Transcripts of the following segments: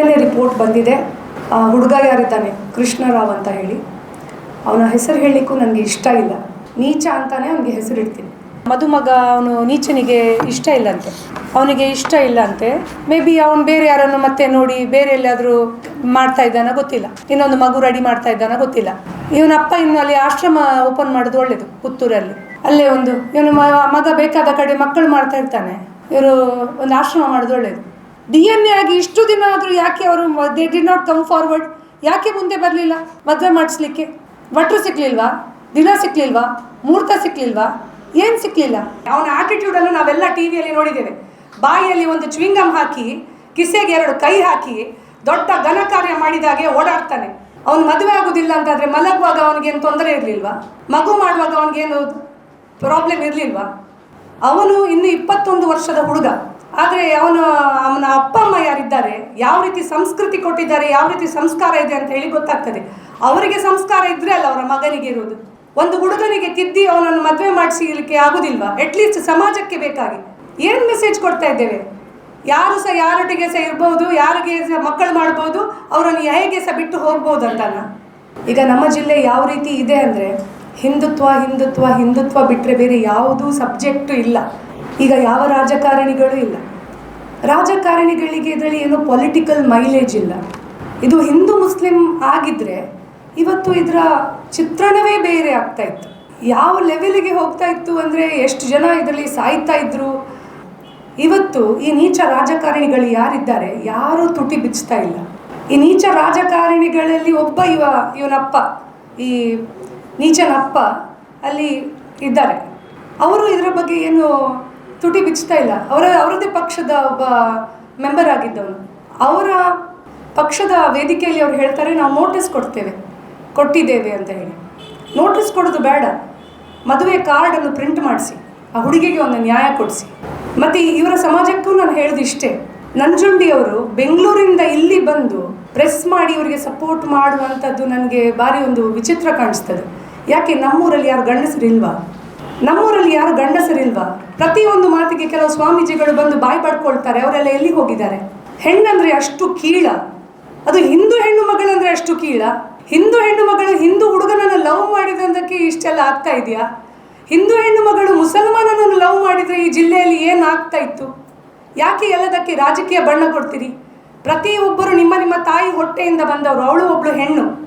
N A report ಬಂದಿದೆ. ಹುಡುಗ ಯಾರಿದ್ದಾನೆ? ಕೃಷ್ಣರಾವ್ ಅಂತ ಹೇಳಿ. ಅವನ ಹೆಸರು ಹೇಳಲಿಕ್ಕೂ ನನಗೆ ಇಷ್ಟ ಇಲ್ಲ. ನೀಚ ಅಂತಾನೆ ಅವನಿಗೆ ಹೆಸರು ಇಡ್ತೀನಿ. ಮದುಮಗ ಅವನು ನೀಚನಿಗೆ ಇಷ್ಟ ಇಲ್ಲಂತೆ. ಅವನಿಗೆ ಇಷ್ಟ ಇಲ್ಲ ಅಂತೆ ಮೇ ಬಿ ಅವನು ಬೇರೆ ಯಾರನ್ನು ಮತ್ತೆ ನೋಡಿ ಬೇರೆ ಎಲ್ಲಾದರೂ ಮಾಡ್ತಾ ಇದ್ದಾನ ಗೊತ್ತಿಲ್ಲ. ಇನ್ನೊಂದು ಮಗು ರೆಡಿ ಮಾಡ್ತಾ ಇದ್ದಾನ ಗೊತ್ತಿಲ್ಲ. ಇವನ ಅಪ್ಪ ಇನ್ನು ಅಲ್ಲಿ ಆಶ್ರಮ ಓಪನ್ ಮಾಡೋದು ಒಳ್ಳೇದು, ಪುತ್ತೂರಲ್ಲಿ. ಅಲ್ಲೇ ಒಂದು, ಇವನು ಮಗ ಬೇಕಾದ ಕಡೆ ಮಕ್ಕಳು ಮಾಡ್ತಾ ಇರ್ತಾನೆ. ಇವರು ಒಂದು ಆಶ್ರಮ ಮಾಡೋದು ಒಳ್ಳೇದು. ಡಿ ಎನ್ ಎ ಆಗಿ ಇಷ್ಟು ದಿನ ಆದರೂ ಯಾಕೆ ಅವರು they did not come forward ಯಾಕೆ ಮುಂದೆ ಬರಲಿಲ್ಲ? ಮದುವೆ ಮಾಡಿಸ್ಲಿಕ್ಕೆ? ಭಟ್ರು ಸಿಕ್ಕಲಿಲ್ವಾ ದಿನ ಸಿಕ್ಲಿಲ್ವಾ? ಮುಹೂರ್ತ ಸಿಕ್ಕಲಿಲ್ವಾ ಏನು ಸಿಕ್ಕಲಿಲ್ಲ ಅವನ ಆಟಿಟ್ಯೂಡನ್ನು ನಾವೆಲ್ಲ ಟಿ ವಿಯಲ್ಲಿ ನೋಡಿದ್ದೇವೆ. ಬಾಯಿಯಲ್ಲಿ ಒಂದು ಚ್ವಿಂಗಮ್ ಹಾಕಿ, ಕಿಸೆಗೆ ಎರಡು ಕೈ ಹಾಕಿ, ದೊಡ್ಡ ಘನ ಕಾರ್ಯ ಮಾಡಿದಾಗೆ ಓಡಾಡ್ತಾನೆ. ಅವನು ಮದುವೆ ಆಗೋದಿಲ್ಲ ಅಂತಾದರೆ ಮಲಗುವಾಗ ಅವನಿಗೇನು ತೊಂದರೆ ಇರಲಿಲ್ವಾ? ಮಗು ಮಾಡುವಾಗ ಅವನಿಗೇನು ಪ್ರಾಬ್ಲಮ್ ಇರಲಿಲ್ವಾ? ಅವನು ಇನ್ನು ಇಪ್ಪತ್ತೊಂದು ವರ್ಷದ ಹುಡುಗ. ಆದರೆ ಅವನು, ಅವನ ಅಪ್ಪ, ಅಮ್ಮ ಯಾರಿದ್ದಾರೆ? ಯಾವ ರೀತಿ ಸಂಸ್ಕೃತಿ ಕೊಟ್ಟಿದ್ದಾರೆ? ಯಾವ ರೀತಿ ಸಂಸ್ಕಾರ ಇದೆ ಅಂತ ಹೇಳಿ ಗೊತ್ತಾಗ್ತದೆ. ಅವರಿಗೆ ಸಂಸ್ಕಾರ ಇದ್ರೆ ಅಲ್ಲ ಅವರ ಮಗನಿಗೆ ಇರೋದು ಒಂದು ಹುಡುಗನಿಗೆ ತಿದ್ದಿ ಅವನನ್ನು ಮದುವೆ ಮಾಡಿಸಲಿಕ್ಕೆ ಆಗುದಿಲ್ವಾ? ಅಟ್ಲೀಸ್ಟ್ ಸಮಾಜಕ್ಕೆ ಬೇಕಾಗಿ. ಏನು ಮೆಸೇಜ್ ಕೊಡ್ತಾ ಇದ್ದೇವೆ? ಯಾರು ಸಹ ಯಾರೊಟ್ಟಿಗೆ ಸಹ ಇರ್ಬೋದು, ಯಾರಿಗೆ ಸಹ ಮಕ್ಕಳು ಮಾಡ್ಬೋದು, ಅವರನ್ನು ಹೇಗೆ ಸಹ ಬಿಟ್ಟು ಹೋಗ್ಬೋದು ಅಂತಾನ? ಈಗ ನಮ್ಮ ಜಿಲ್ಲೆ ಯಾವ ರೀತಿ ಇದೆ ಅಂದರೆ, ಹಿಂದುತ್ವ ಹಿಂದುತ್ವ ಹಿಂದುತ್ವ ಬಿಟ್ಟರೆ ಬೇರೆ ಯಾವುದೂ ಸಬ್ಜೆಕ್ಟು ಇಲ್ಲ. ಈಗ ಯಾವ ರಾಜಕಾರಣಿಗಳು ಇಲ್ಲ. ರಾಜಕಾರಣಿಗಳಿಗೆ ಇದರಲ್ಲಿ ಏನು ಪೊಲಿಟಿಕಲ್ ಮೈಲೇಜ್ ಇಲ್ಲ. ಇದು ಹಿಂದೂ ಮುಸ್ಲಿಂ ಆಗಿದ್ರೆ ಇವತ್ತು ಇದರ ಚಿತ್ರಣವೇ ಬೇರೆ ಆಗ್ತಾ ಇತ್ತು. ಯಾವ ಲೆವೆಲಿಗೆ ಹೋಗ್ತಾ ಇತ್ತು ಅಂದರೆ ಎಷ್ಟು ಜನ ಇದರಲ್ಲಿ ಸಾಯ್ತಾ ಇದ್ರು? ಇವತ್ತು ಈ ನೀಚ ರಾಜಕಾರಣಿಗಳು ಯಾರಿದ್ದಾರೆ? ಯಾರೂ ತುಟಿ ಬಿಚ್ತಾ ಇಲ್ಲ. ಈ ನೀಚ ರಾಜಕಾರಣಿಗಳಲ್ಲಿ ಒಬ್ಬ ಇವ ಇವನಪ್ಪ, ಈ ನೀಚನಪ್ಪ ಅಲ್ಲಿ ಇದ್ದಾರೆ. ಅವರು ಇದರ ಬಗ್ಗೆ ಏನು ತುಟಿ ಬಿಚ್ತಾ ಇಲ್ಲ. ಅವರ ಅವರದೇ ಪಕ್ಷದ ಒಬ್ಬ ಮೆಂಬರ್ ಆಗಿದ್ದವನು. ಅವರ ಪಕ್ಷದ ವೇದಿಕೆಯಲ್ಲಿ ಅವ್ರು ಹೇಳ್ತಾರೆ, ನಾವು ನೋಟಿಸ್ ಕೊಡ್ತೇವೆ, ಕೊಟ್ಟಿದ್ದೇವೆ ಅಂತ ಹೇಳಿ. ನೋಟಿಸ್ ಕೊಡೋದು ಬೇಡ. ಮದುವೆ ಕಾರ್ಡನ್ನು ಪ್ರಿಂಟ್ ಮಾಡಿಸಿ. ಆ ಹುಡುಗಿಗೆ ಒಂದು ನ್ಯಾಯ ಕೊಡಿಸಿ. ಮತ್ತು ಇವರ ಸಮಾಜಕ್ಕೂ ನಾನು ಹೇಳೋದು ಇಷ್ಟೇ. ನಂಜುಂಡಿಯವರು ಬೆಂಗಳೂರಿಂದ ಇಲ್ಲಿ ಬಂದು ಪ್ರೆಸ್ ಮಾಡಿ ಇವರಿಗೆ ಸಪೋರ್ಟ್ ಮಾಡುವಂಥದ್ದು ನನಗೆ ಭಾರಿ ಒಂದು ವಿಚಿತ್ರ ಕಾಣಿಸ್ತದೆ. ಯಾಕೆ, ನಮ್ಮೂರಲ್ಲಿ ಯಾರು ಗಂಡಸರಿಲ್ವಾ ನಮ್ಮೂರಲ್ಲಿ ಯಾರು ಗಂಡಸರಿಲ್ವಾ? ಪ್ರತಿಯೊಂದು ಮಾತಿಗೆ ಕೆಲವು ಸ್ವಾಮೀಜಿಗಳು ಬಂದು ಬಾಯಿ ಪಡ್ಕೊಳ್ತಾರೆ, ಅವರೆಲ್ಲ ಎಲ್ಲಿಗೆ ಹೋಗಿದ್ದಾರೆ? ಹೆಣ್ಣಂದ್ರೆ ಅಷ್ಟು ಕೀಳ. ಅದು ಹಿಂದೂ ಹೆಣ್ಣು ಮಗಳಂದ್ರೆ ಅಷ್ಟು ಕೀಳ. ಹಿಂದೂ ಹೆಣ್ಣು ಮಗಳು ಹಿಂದೂ ಹುಡುಗನನ್ನು ಲವ್ ಮಾಡಿದಂದಕ್ಕೆ ಇಷ್ಟೆಲ್ಲ ಆಗ್ತಾ ಇದೆಯಾ? ಹಿಂದೂ ಹೆಣ್ಣು ಮಗಳು ಮುಸಲ್ಮಾನನನ್ನು ಲವ್ ಮಾಡಿದರೆ ಈ ಜಿಲ್ಲೆಯಲ್ಲಿ ಏನು ಆಗ್ತಾ ಇತ್ತು? ಯಾಕೆ ಎಲ್ಲದಕ್ಕೆ ರಾಜಕೀಯ ಬಣ್ಣ ಕೊಡ್ತೀರಿ? ಪ್ರತಿಯೊಬ್ಬರು ನಿಮ್ಮ ನಿಮ್ಮ ತಾಯಿ ಹೊಟ್ಟೆಯಿಂದ ಬಂದವರು, ಅವಳು ಒಬ್ಬಳು ಹೆಣ್ಣು.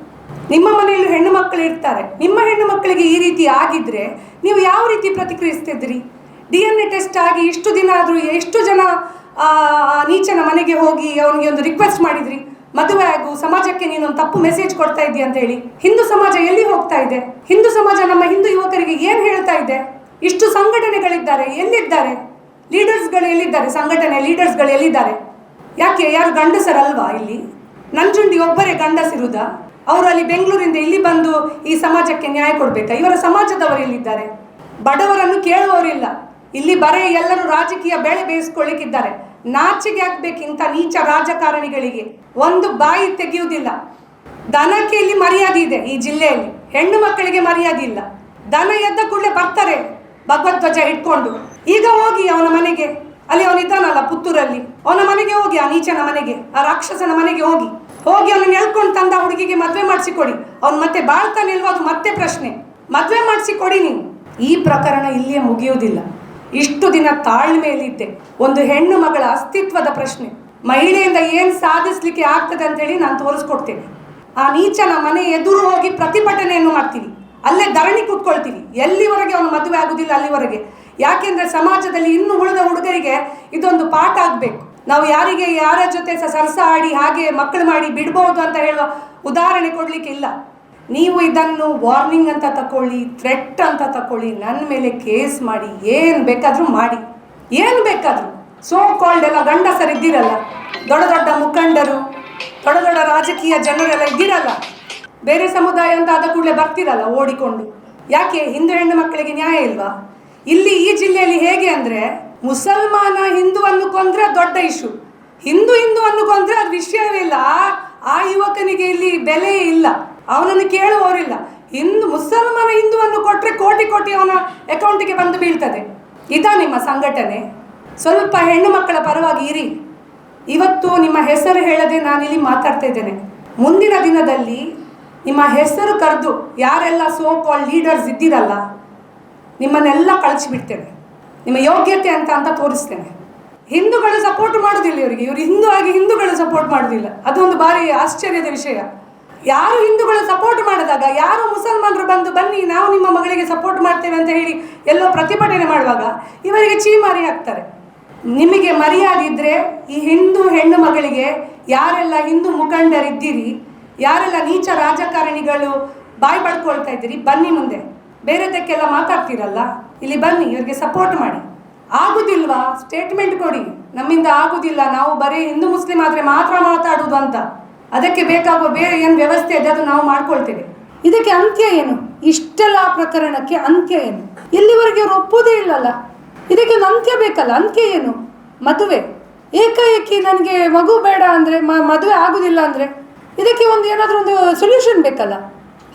ನಿಮ್ಮ ಮನೆಯಲ್ಲಿ ಹೆಣ್ಣು ಮಕ್ಕಳು ಇರ್ತಾರೆ. ನಿಮ್ಮ ಹೆಣ್ಣು ಮಕ್ಕಳಿಗೆ ಈ ರೀತಿ ಆಗಿದ್ರೆ ನೀವು ಯಾವ ರೀತಿ ಪ್ರತಿಕ್ರಿಯಿಸ್ತಿದ್ರಿ ಡಿ ಎನ್ ಎ ಟೆಸ್ಟ್ ಆಗಿ ಇಷ್ಟು ದಿನ ಆದರೂ ಎಷ್ಟು ಜನ ನೀಚನ ಮನೆಗೆ ಹೋಗಿ ಅವನಿಗೆ ಒಂದು ರಿಕ್ವೆಸ್ಟ್ ಮಾಡಿದ್ರಿ? ಮದುವೆ ಆಗು, ಸಮಾಜಕ್ಕೆ ನೀನೊಂದು ತಪ್ಪು ಮೆಸೇಜ್ ಕೊಡ್ತಾ ಇದ್ದೀಯ ಅಂತ ಹೇಳಿ. ಹಿಂದೂ ಸಮಾಜ ಎಲ್ಲಿ ಹೋಗ್ತಾ ಇದೆ? ಹಿಂದೂ ಸಮಾಜ ನಮ್ಮ ಹಿಂದೂ ಯುವಕರಿಗೆ ಏನು ಹೇಳ್ತಾ ಇದೆ? ಇಷ್ಟು ಸಂಘಟನೆಗಳಿದ್ದಾರೆ, ಎಲ್ಲಿದ್ದಾರೆ? ಲೀಡರ್ಸ್ಗಳು ಎಲ್ಲಿದ್ದಾರೆ? ಸಂಘಟನೆ ಲೀಡರ್ಸ್ಗಳು ಎಲ್ಲಿದ್ದಾರೆ? ಯಾಕೆ, ಯಾರು ಗಂಡಸರಲ್ವಾ ಇಲ್ಲಿ? ನಂಜುಂಡಿ ಒಬ್ಬರೇ ಗಂಡಸಿರುವುದಾ ಅವರು ಅಲ್ಲಿ ಬೆಂಗಳೂರಿಂದ ಇಲ್ಲಿ ಬಂದು ಈ ಸಮಾಜಕ್ಕೆ ನ್ಯಾಯ ಕೊಡಬೇಕಾ. ಇವರ ಸಮಾಜದವರು ಇಲ್ಲಿದ್ದಾರೆ ಬಡವರನ್ನು ಕೇಳುವವರಿಲ್ಲ ಇಲ್ಲಿ. ಬರೇ ಎಲ್ಲರೂ ರಾಜಕೀಯ ಬೆಳೆ ಬೇಯಿಸ್ಕೊಳ್ಳಿಕ್ಕಿದ್ದಾರೆ. ನಾಚಿಗೆ ಹಾಕ್ಬೇಕು ಇಂಥ ನೀಚ ರಾಜಕಾರಣಿಗಳಿಗೆ ಒಂದು ಬಾಯಿ ತೆಗೆಯುವುದಿಲ್ಲ. ದನಕ್ಕೆ ಇಲ್ಲಿ ಮರ್ಯಾದೆ ಇದೆ ಈ ಜಿಲ್ಲೆಯಲ್ಲಿ. ಹೆಣ್ಣು ಮಕ್ಕಳಿಗೆ ಮರ್ಯಾದೆ ಇಲ್ಲ. ದನ ಎದ್ದ ಕೂಡಲೇ ಬರ್ತಾರೆ ಭಗವದ್ವಜ ಇಟ್ಕೊಂಡು ಈಗ ಹೋಗಿ ಅವನ ಮನೆಗೆ. ಅಲ್ಲಿ ಅವನಿದ್ದಾನಲ್ಲ ಪುತ್ತೂರಲ್ಲಿ. ಅವನ ಮನೆಗೆ ಹೋಗಿ, ಆ ನೀಚನ ಮನೆಗೆ, ಆ ರಾಕ್ಷಸನ ಮನೆಗೆ ಹೋಗಿ. ಹೋಗಿ ಅವನನ್ನ ಎಳ್ಕೊಂಡು ತಂದ ಹುಡುಗಿಗೆ ಮದುವೆ ಮಾಡಿಸಿಕೊಡಿ. ಅವ್ನು ಮತ್ತೆ ಬಾಳ್ತಾನೆ ಇಲ್ವೋ ಅದು ಮತ್ತೆ ಪ್ರಶ್ನೆ. ಮದುವೆ ಮಾಡಿಸಿಕೊಡಿ ನೀನು. ಈ ಪ್ರಕರಣ ಇಲ್ಲಿಯೇ ಮುಗಿಯುವುದಿಲ್ಲ. ಇಷ್ಟು ದಿನ ತಾಳ್ಮೆಯಲ್ಲಿದ್ದೆ. ಒಂದು ಹೆಣ್ಣು ಮಗಳ ಅಸ್ತಿತ್ವದ ಪ್ರಶ್ನೆ. ಮಹಿಳೆಯಿಂದ ಏನು ಸಾಧಿಸ್ಲಿಕ್ಕೆ ಆಗ್ತದೆ ಅಂತೇಳಿ ನಾನು ತೋರಿಸ್ಕೊಡ್ತೇನೆ. ಆ ನೀಚನ ಮನೆ ಎದುರು ಹೋಗಿ ಪ್ರತಿಭಟನೆಯನ್ನು ಮಾಡ್ತೀವಿ. ಅಲ್ಲೇ ಧರಣಿ ಕೂತ್ಕೊಳ್ತೀವಿ. ಎಲ್ಲಿವರೆಗೆ ಅವನು ಮದುವೆ ಆಗುದಿಲ್ಲ ಅಲ್ಲಿವರೆಗೆ. ಯಾಕೆಂದ್ರೆ ಸಮಾಜದಲ್ಲಿ ಇನ್ನು ಉಳಿದ ಹುಡುಗರಿಗೆ ಇದೊಂದು ಪಾಠ ಆಗಬೇಕು. ನಾವು ಯಾರಿಗೆ ಯಾರ ಜೊತೆ ಸಹ ಸರಸ ಆಡಿ ಹಾಗೆ ಮಕ್ಕಳು ಮಾಡಿ ಬಿಡ್ಬೋದು ಅಂತ ಹೇಳುವ ಉದಾಹರಣೆ ಕೊಡಲಿಕ್ಕೆ ಇಲ್ಲ. ನೀವು ಇದನ್ನು ವಾರ್ನಿಂಗ್ ಅಂತ ತಕೊಳ್ಳಿ, ಥ್ರೆಟ್ ಅಂತ ತಕೊಳ್ಳಿ, ನನ್ನ ಮೇಲೆ ಕೇಸ್ ಮಾಡಿ, ಏನು ಬೇಕಾದರೂ ಮಾಡಿ. ಏನು ಬೇಕಾದರೂ. ಸೋ ಕಾಲ್ಡ್ ಎಲ್ಲ ಗಂಡಸರಿದ್ದಿರಲ್ಲ, ದೊಡ್ಡ ದೊಡ್ಡ ಮುಖಂಡರು, ದೊಡ್ಡ ದೊಡ್ಡ ರಾಜಕೀಯ ಜನರೆಲ್ಲ ಇದ್ದಿರಲ್ಲ, ಬೇರೆ ಸಮುದಾಯ ಅಂತ ಆದ ಕೂಡಲೇ ಬರ್ತಿರಲ್ಲ ಓಡಿಕೊಂಡು. ಯಾಕೆ, ಹಿಂದೂ ಹೆಣ್ಣು ಮಕ್ಕಳಿಗೆ ನ್ಯಾಯ ಇಲ್ವಾ? ಇಲ್ಲಿ ಈ ಜಿಲ್ಲೆಯಲ್ಲಿ ಹೇಗೆ ಅಂದರೆ ಮುಸಲ್ಮಾನ ಹಿಂದುವನ್ನು ಕೊಂದ್ರೆ ದೊಡ್ಡ ಇಶ್ಯೂ ಹಿಂದೂ ಹಿಂದುವನ್ನು ಕೊಂದ್ರೆ ಅದು ವಿಷಯವೇ ಇಲ್ಲ. ಆ- ಯುವಕನಿಗೆ ಇಲ್ಲಿ ಬೆಲೆಯೇ ಇಲ್ಲ. ಅವನನ್ನು ಕೇಳುವವರಿಲ್ಲ. ಹಿಂದು, ಮುಸಲ್ಮಾನ ಹಿಂದುವನ್ನು ಕೊಟ್ಟರೆ ಕೋಟಿ ಕೋಟಿ ಅವನ ಅಕೌಂಟಿಗೆ ಬಂದು ಬೀಳ್ತದೆ. ಇದಾ ನಿಮ್ಮ ಸಂಘಟನೆ? ಸ್ವಲ್ಪ ಹೆಣ್ಣು ಮಕ್ಕಳ ಪರವಾಗಿ ಇರಿ. ಇವತ್ತು ನಿಮ್ಮ ಹೆಸರು ಹೇಳದೆ ನಾನಿಲ್ಲಿ ಮಾತಾಡ್ತಾ ಇದ್ದೇನೆ. ಮುಂದಿನ ದಿನದಲ್ಲಿ ನಿಮ್ಮ ಹೆಸರು ಕರೆದು ಯಾರೆಲ್ಲ ಸೋ ಕಾಲ್ ಲೀಡರ್ಸ್ ಇದ್ದೀರಲ್ಲ, ನಿಮ್ಮನ್ನೆಲ್ಲ ಕಳಿಸ್ಬಿಡ್ತೇನೆ. ನಿಮ್ಮ ಯೋಗ್ಯತೆ ಅಂತ ಅಂತ ತೋರಿಸ್ತೇನೆ. ಹಿಂದೂಗಳು ಸಪೋರ್ಟ್ ಮಾಡೋದಿಲ್ಲ ಇವರಿಗೆ. ಇವರು ಹಿಂದೂ ಆಗಿ ಹಿಂದೂಗಳು ಸಪೋರ್ಟ್ ಮಾಡೋದಿಲ್ಲ. ಅದೊಂದು ಭಾರಿ ಆಶ್ಚರ್ಯದ ವಿಷಯ. ಯಾರು ಹಿಂದೂಗಳು ಸಪೋರ್ಟ್ ಮಾಡಿದಾಗ, ಯಾರು ಮುಸಲ್ಮಾನರು ಬಂದು, ಬನ್ನಿ, ನಾವು ನಿಮ್ಮ ಮಗಳಿಗೆ ಸಪೋರ್ಟ್ ಮಾಡ್ತೇವೆ ಅಂತ ಹೇಳಿ ಎಲ್ಲೋ ಪ್ರತಿಭಟನೆ ಮಾಡುವಾಗ ಇವರಿಗೆ ಚೀಮಾರಿ ಹಾಕ್ತಾರೆ. ನಿಮಗೆ ಮರ್ಯಾದೆ ಇದ್ರೆ ಈ ಹಿಂದೂ ಹೆಣ್ಣು ಮಗಳಿಗೆ ಯಾರೆಲ್ಲ ಹಿಂದೂ ಮುಖಂಡರಿದ್ದೀರಿ, ಯಾರೆಲ್ಲ ನೀಚ ರಾಜಕಾರಣಿಗಳು ಬಾಯಿ ಪಡ್ಕೊಳ್ತಾ ಇದ್ದೀರಿ, ಬನ್ನಿ ಮುಂದೆ. ಬೇರೆದಕ್ಕೆಲ್ಲ ಮಾತಾಡ್ತೀರಲ್ಲ? ಇಲ್ಲಿ ಬನ್ನಿ, ಇವರಿಗೆ ಸಪೋರ್ಟ್ ಮಾಡಿ. ಆಗುದಿಲ್ವಾ? ಸ್ಟೇಟ್ಮೆಂಟ್ ಕೊಡಿ. ನಮ್ಮಿಂದ ಆಗುದಿಲ್ಲ. ನಾವು ಬರೀ ಹಿಂದೂ ಮುಸ್ಲಿಂ ಆದರೆ ಮಾತ್ರ ಮಾತಾಡುದು ಅಂತ. ಅದಕ್ಕೆ ಬೇಕಾಗುವ ಬೇರೆ ಏನು ವ್ಯವಸ್ಥೆ ಇದೆ ಅದು ನಾವು ಮಾಡ್ಕೊಳ್ತೇವೆ. ಇದಕ್ಕೆ ಅಂತ್ಯ ಏನು? ಇಷ್ಟೆಲ್ಲ ಪ್ರಕರಣಕ್ಕೆ ಅಂತ್ಯ ಏನು? ಇಲ್ಲಿವರೆಗೆ ಒಪ್ಪುವುದೇ ಇಲ್ಲಲ್ಲ. ಇದಕ್ಕೆ ಒಂದು ಅಂತ್ಯ ಬೇಕಲ್ಲ. ಅಂತ್ಯ ಏನು? ಮದುವೆ. ಏಕಾಏಕಿ ನನಗೆ ಮಗು ಬೇಡ ಅಂದರೆ ಮದುವೆ ಆಗುದಿಲ್ಲ ಅಂದರೆ ಇದಕ್ಕೆ ಒಂದು ಏನಾದರೂ ಒಂದು ಸೊಲ್ಯೂಷನ್ ಬೇಕಲ್ಲ?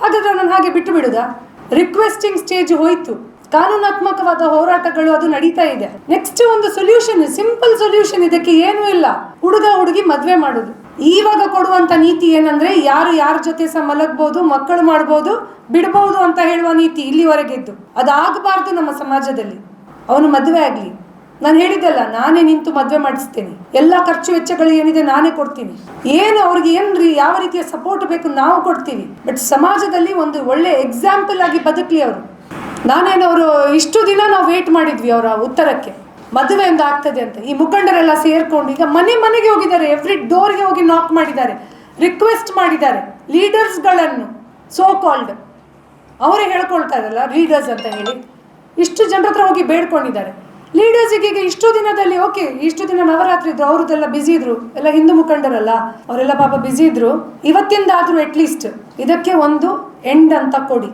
ಹಾಗಾದ್ರೆ ನಾನು ಹಾಗೆ ಬಿಟ್ಟು ಬಿಡುದಾ? ರಿಕ್ವೆಸ್ಟಿಂಗ್ ಸ್ಟೇಜ್ ಹೋಯಿತು. ಕಾನೂನಾತ್ಮಕವಾದ ಹೋರಾಟಗಳು ಅದು ನಡೀತಾ ಇದೆ. ನೆಕ್ಸ್ಟ್ ಒಂದು ಸೊಲ್ಯೂಷನ್ ಸಿಂಪಲ್ ಸೊಲ್ಯೂಷನ್ ಇದಕ್ಕೆ ಏನೂ ಇಲ್ಲ. ಹುಡುಗ ಹುಡುಗಿ ಮದುವೆ ಮಾಡೋದು. ಈವಾಗ ಕೊಡುವಂತ ನೀತಿ ಏನಂದ್ರೆ ಯಾರು ಯಾರ ಜೊತೆ ಸಹ ಮಲಗ್ಬೋದು, ಮಕ್ಕಳು ಮಾಡ್ಬೋದು ಬಿಡಬಹುದು ಅಂತ ಹೇಳುವ ನೀತಿ ಇಲ್ಲಿವರೆಗಿದ್ದು. ಅದಾಗಬಾರ್ದು ನಮ್ಮ ಸಮಾಜದಲ್ಲಿ. ಅವನು ಮದುವೆ ಆಗಲಿ. ನಾನು ಹೇಳಿದ್ದಲ್ಲ, ನಾನೇ ನಿಂತು ಮದುವೆ ಮಾಡಿಸ್ತೇನೆ. ಎಲ್ಲ ಖರ್ಚು ವೆಚ್ಚಗಳು ಏನಿದೆ ನಾನೇ ಕೊಡ್ತೀನಿ. ಏನು ಅವ್ರಿಗೆ ಏನ್ರಿ, ಯಾವ ರೀತಿಯ ಸಪೋರ್ಟ್ ಬೇಕು ನಾವು ಕೊಡ್ತೀವಿ. ಬಟ್ ಸಮಾಜದಲ್ಲಿ ಒಂದು ಒಳ್ಳೆ ಎಕ್ಸಾಂಪಲ್ ಆಗಿ ಬದುಕಲಿ ಅವರು. ನಾನೇನು ಅವರು, ಇಷ್ಟು ದಿನ ನಾವು ವೇಟ್ ಮಾಡಿದ್ವಿ ಅವರ ಉತ್ತರಕ್ಕೆ. ಮದುವೆ ಒಂದು ಆಗ್ತದೆ ಅಂತ. ಈ ಮುಖಂಡರೆಲ್ಲ ಸೇರ್ಕೊಂಡು ಈಗ ಮನೆ ಮನೆಗೆ ಹೋಗಿದ್ದಾರೆ. ಎವ್ರಿ ಡೋರ್ಗೆ ಹೋಗಿ ನಾಕ್ ಮಾಡಿದ್ದಾರೆ. ರಿಕ್ವೆಸ್ಟ್ ಮಾಡಿದ್ದಾರೆ. ಲೀಡರ್ಸ್ಗಳನ್ನು ಸೋ ಕಾಲ್ಡ್ ಅವರೇ ಹೇಳ್ಕೊಳ್ತಾ ಇರಲ್ಲ ಲೀಡರ್ಸ್ ಅಂತ ಹೇಳಿ. ಇಷ್ಟು ಜನರ ಹತ್ರ ಹೋಗಿ ಬೇಡ್ಕೊಂಡಿದ್ದಾರೆ. ಲೀಡರ್ಸಿಗೆ ಈಗ ಇಷ್ಟು ದಿನದಲ್ಲಿ ಓಕೆ ಇಷ್ಟು ದಿನ ನವರಾತ್ರಿ ಇದ್ರು ಅವ್ರದ್ದೆಲ್ಲ ಬಿಸಿ ಇದ್ರು. ಎಲ್ಲ ಹಿಂದೂ ಮುಖಂಡರಲ್ಲ, ಅವರೆಲ್ಲ ಪಾಪ ಬಿಸಿ ಇದ್ರು. ಇವತ್ತಿಂದಾದ್ರೂ ಅಟ್ಲೀಸ್ಟ್ ಇದಕ್ಕೆ ಒಂದು ಎಂಡ್ ಅಂತ ಕೊಡಿ.